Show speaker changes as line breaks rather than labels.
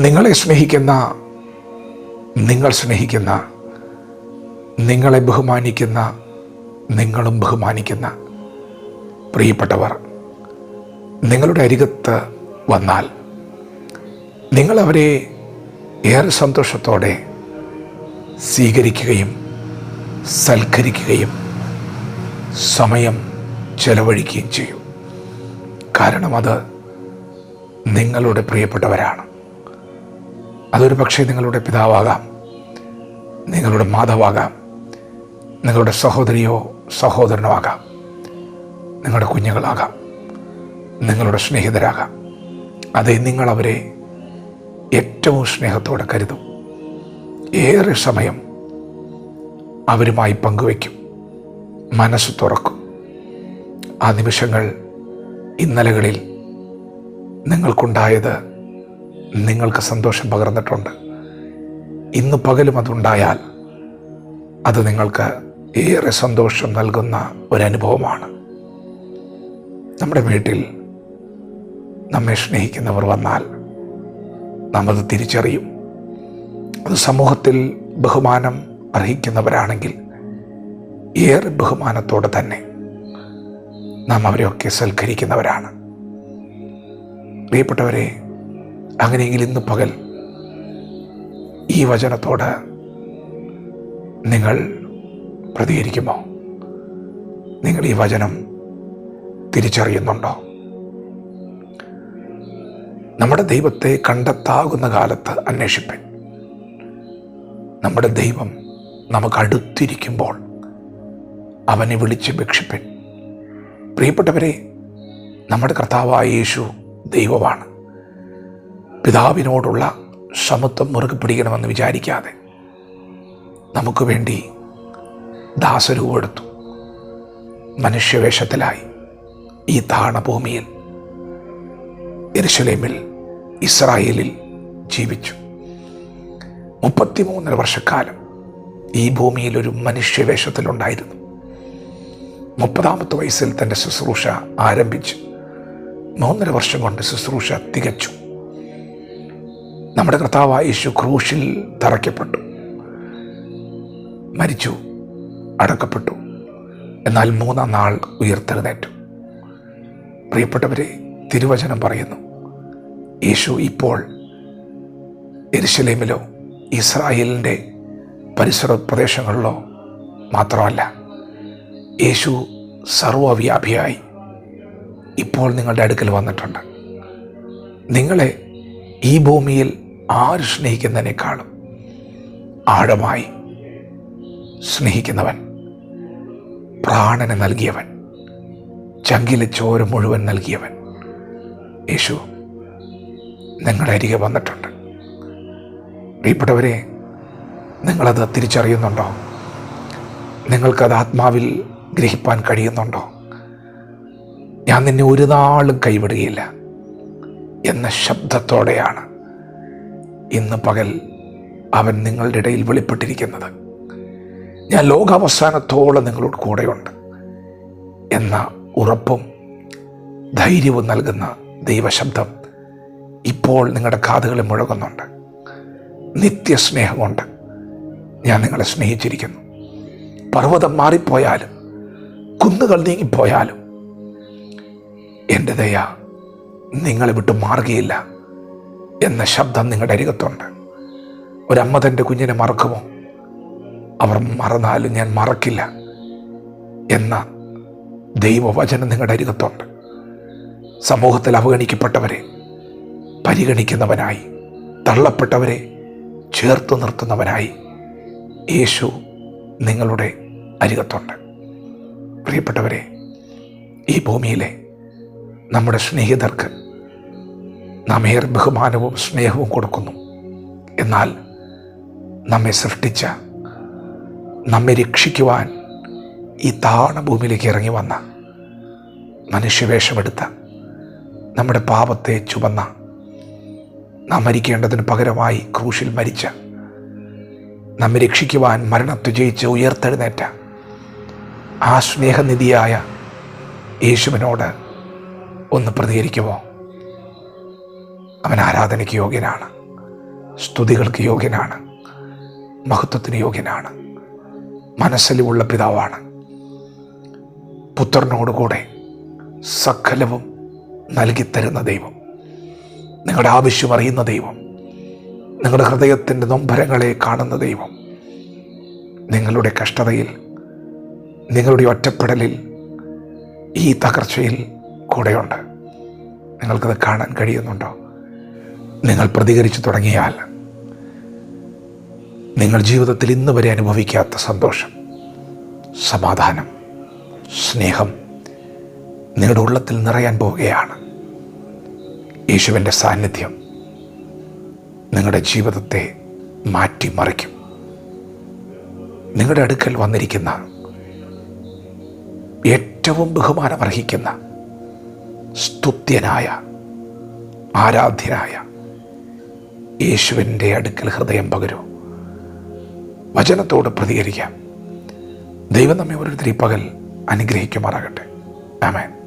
നിങ്ങളെ സ്നേഹിക്കുന്ന നിങ്ങൾ സ്നേഹിക്കുന്ന നിങ്ങളെ ബഹുമാനിക്കുന്ന നിങ്ങളും ബഹുമാനിക്കുന്ന പ്രിയപ്പെട്ടവർ നിങ്ങളുടെ അരികത്ത് വന്നാൽ നിങ്ങളവരെ ഏറെ സന്തോഷത്തോടെ സ്വീകരിക്കുകയും സൽക്കരിക്കുകയും സമയം ചെലവഴിക്കുകയും ചെയ്യും. കാരണം അത് നിങ്ങളുടെ പ്രിയപ്പെട്ടവരാണ്. അതൊരു പക്ഷേ നിങ്ങളുടെ പിതാവാകാം. നിങ്ങളുടെ മാതാവാകാം. നിങ്ങളുടെ സഹോദരിയോ സഹോദരനോ ആകാം. നിങ്ങളുടെ കുഞ്ഞുങ്ങളാകാം. നിങ്ങളുടെ സ്നേഹിതരാകാം. നിങ്ങൾ നിങ്ങളവരെ ഏറ്റവും സ്നേഹത്തോടെ കരുതും. ഏറെ സമയം അവരുമായി പങ്കുവയ്ക്കും. മനസ്സ് തുറക്കും. ആ നിമിഷങ്ങൾ ഇന്നലകളിൽ നിങ്ങൾക്കുണ്ടായത് നിങ്ങൾക്ക് സന്തോഷം പകർന്നിട്ടുണ്ട്. ഇന്ന് പകലും അതുണ്ടായാൽ അത് നിങ്ങൾക്ക് ഏറെ സന്തോഷം നൽകുന്ന ഒരനുഭവമാണ്. നമ്മുടെ വീട്ടിൽ നമ്മെ സ്നേഹിക്കുന്നവർ വന്നാൽ നാം അത് തിരിച്ചറിയും. അത് സമൂഹത്തിൽ ബഹുമാനം അർഹിക്കുന്നവരാണെങ്കിൽ ഏറെ ബഹുമാനത്തോടെ തന്നെ നാം അവരെയൊക്കെ സൽക്കരിക്കുന്നവരാണ്. പ്രിയപ്പെട്ടവരെ അങ്ങനെയെങ്കിൽ ഇന്ന് പകൽ ഈ വചനത്തോട് നിങ്ങൾ പ്രതികരിക്കുമോ? നിങ്ങൾ ഈ വചനം തിരിച്ചറിയുന്നുണ്ടോ? നമ്മുടെ ദൈവത്തെ കണ്ടെത്താകുന്ന കാലത്ത് അന്വേഷിപ്പൻ. നമ്മുടെ ദൈവം നമുക്ക് അടുത്തിരിക്കുമ്പോൾ അവനെ വിളിച്ച് ഭക്ഷിപ്പൻ. പ്രിയപ്പെട്ടവരെ നമ്മുടെ കർത്താവായ യേശു ദൈവമാണ്. പിതാവിനോടുള്ള സമത്വം മുറുകെ പിടിക്കണമെന്ന് വിചാരിക്കാതെ നമുക്ക് വേണ്ടി ദാസരൂപെടുത്തു മനുഷ്യവേഷത്തിലായി ഈ താണഭൂമിയിൽ എരുശലേമിൽ ഇസ്രായേലിൽ ജീവിച്ചു. മുപ്പത്തിമൂന്നര വർഷക്കാലം ഈ ഭൂമിയിൽ ഒരു മനുഷ്യവേഷത്തിലുണ്ടായിരുന്നു. മുപ്പതാമത്തെ വയസ്സിൽ തന്റെ ശുശ്രൂഷ ആരംഭിച്ചു. മൂന്നര വർഷം കൊണ്ട് ശുശ്രൂഷ തികച്ചു. നമ്മുടെ കർത്താവായ യേശു ക്രൂശിൽ തറയ്ക്കപ്പെട്ടു. മരിച്ചു അടക്കപ്പെട്ടു. എന്നാൽ മൂന്നാം നാൾ ഉയർത്തെഴുന്നേറ്റു. പ്രിയപ്പെട്ടവരെ തിരുവചനം പറയുന്നു യേശു ഇപ്പോൾ എരിശലേമിലോ ഇസ്രായേലിന്റെ പരിസര പ്രദേശങ്ങളിലോ മാത്രമല്ല യേശു സർവവ്യാപിയായി ഇപ്പോൾ നിങ്ങളുടെ അടുക്കൽ വന്നിട്ടുണ്ട്. നിങ്ങളെ ഈ ഭൂമിയിൽ ആര് സ്നേഹിക്കുന്നതിനേക്കാളും ആഴമായി സ്നേഹിക്കുന്നവൻ പ്രാണനെ നൽകിയവൻ ചങ്കിലെ ചോര മുഴുവൻ നൽകിയവൻ യേശു നിങ്ങളുടെ അരികെ വന്നിട്ടുണ്ട്. പ്രിയപ്പെട്ടവരെ നിങ്ങളത് തിരിച്ചറിയുന്നുണ്ടോ? നിങ്ങൾക്കത് ആത്മാവിൽ ഗ്രഹിപ്പാൻ കഴിയുന്നുണ്ടോ? ഞാൻ നിന്നെ ഒരു നാളും കൈവിടുകയില്ല എന്ന ശബ്ദത്തോടെയാണ് ഇന്ന് പകൽ അവൻ നിങ്ങളുടെ ഇടയിൽ വെളിപ്പെട്ടിരിക്കുന്നത്. ഞാൻ ലോകാവസാനത്തോളം നിങ്ങളോട് കൂടെയുണ്ട്. എന്ന ഉറപ്പും ധൈര്യവും നൽകുന്ന ദൈവശബ്ദം ഇപ്പോൾ നിങ്ങളുടെ കാതുകളിൽ മുഴകുന്നുണ്ട് നിത്യസ്നേഹമുണ്ട്. ഞാൻ നിങ്ങളെ സ്നേഹിച്ചിരിക്കുന്നു. പർവതം മാറിപ്പോയാലും കുന്നുകൾ നീങ്ങിപ്പോയാലും എന്റെ ദയ നിങ്ങളെ വിട്ടു മാറുകയില്ല. എന്ന ശബ്ദം നിങ്ങളുടെ അരികത്തുണ്ട്. ഒരമ്മ തന്റെ കുഞ്ഞിനെ മറക്കുമോ? അവർ മറന്നാലും ഞാൻ മറക്കില്ല എന്ന ദൈവവചനം നിങ്ങളുടെ അരികത്തുണ്ട്. സമൂഹത്തിൽ അവഗണിക്കപ്പെട്ടവരെ പരിഗണിക്കുന്നവനായി തള്ളപ്പെട്ടവരെ ചേർത്ത് നിർത്തുന്നവനായി യേശു നിങ്ങളുടെ അരികത്തുണ്ട്. പ്രിയപ്പെട്ടവരെ ഈ ഭൂമിയിലെ നമ്മുടെ സ്നേഹിതർക്ക് നാം ഏറെ ബഹുമാനവും സ്നേഹവും കൊടുക്കുന്നു. എന്നാൽ നമ്മെ സൃഷ്ടിച്ച നമ്മെ രക്ഷിക്കുവാൻ ഈ താണ ഭൂമിയിലേക്ക് ഇറങ്ങി വന്ന മനുഷ്യവേഷമെടുത്ത നമ്മുടെ പാപത്തെ ചുമന്ന നാം മരിക്കേണ്ടതിന് പകരമായി ക്രൂശിൽ മരിച്ച നമ്മെ രക്ഷിക്കുവാൻ മരണത്തെ ജയിച്ച് ഉയർത്തെഴുന്നേറ്റ ആ സ്നേഹനിധിയായ യേശുവിനോട് ഒന്ന് പ്രതികരിക്കുമോ? അവൻ ആരാധനയ്ക്ക് യോഗ്യനാണ്. സ്തുതികൾക്ക് യോഗ്യനാണ്. മഹത്വത്തിന് യോഗ്യനാണ്. മനസ്സിലുള്ള പിതാവാണ്. പുത്രനോടുകൂടെ സകലവും നൽകിത്തരുന്ന ദൈവം. നിങ്ങളുടെ ആവശ്യം അറിയുന്ന ദൈവം. നിങ്ങളുടെ ഹൃദയത്തിന്റെ നൊമ്പരങ്ങളെ കാണുന്ന ദൈവം. നിങ്ങളുടെ കഷ്ടതയിൽ നിങ്ങളുടെ ഒറ്റപ്പെടലിൽ ഈ തകർച്ചയിൽ കൂടെയുണ്ട്. നിങ്ങൾക്കത് കാണാൻ കഴിയുന്നുണ്ടോ? നിങ്ങൾ പ്രതികരിച്ചു തുടങ്ങിയാൽ നിങ്ങൾ ജീവിതത്തിൽ ഇന്ന് വരെ അനുഭവിക്കാത്ത സന്തോഷം സമാധാനം സ്നേഹം നിങ്ങളുടെ ഉള്ളത്തിൽ നിറയാൻ പോവുകയാണ്. യേശുവിന്റെ സാന്നിധ്യം നിങ്ങളുടെ ജീവിതത്തെ മാറ്റിമറിക്കും. നിങ്ങളുടെ അടുക്കൽ വന്നിരിക്കുന്ന ഏറ്റവും ബഹുമാനമർഹിക്കുന്ന സ്തുത്യനായ ആരാധ്യനായ യേശുവിന്റെ അടുക്കൽ ഹൃദയം പകരൂ. വചനത്തോട് പ്രതികരിക്കാം. ദൈവം നമ്മെ ഓരോരുത്തർ ഈ പകൽ അനുഗ്രഹിക്കുമാറാകട്ടെ. ആമേൻ.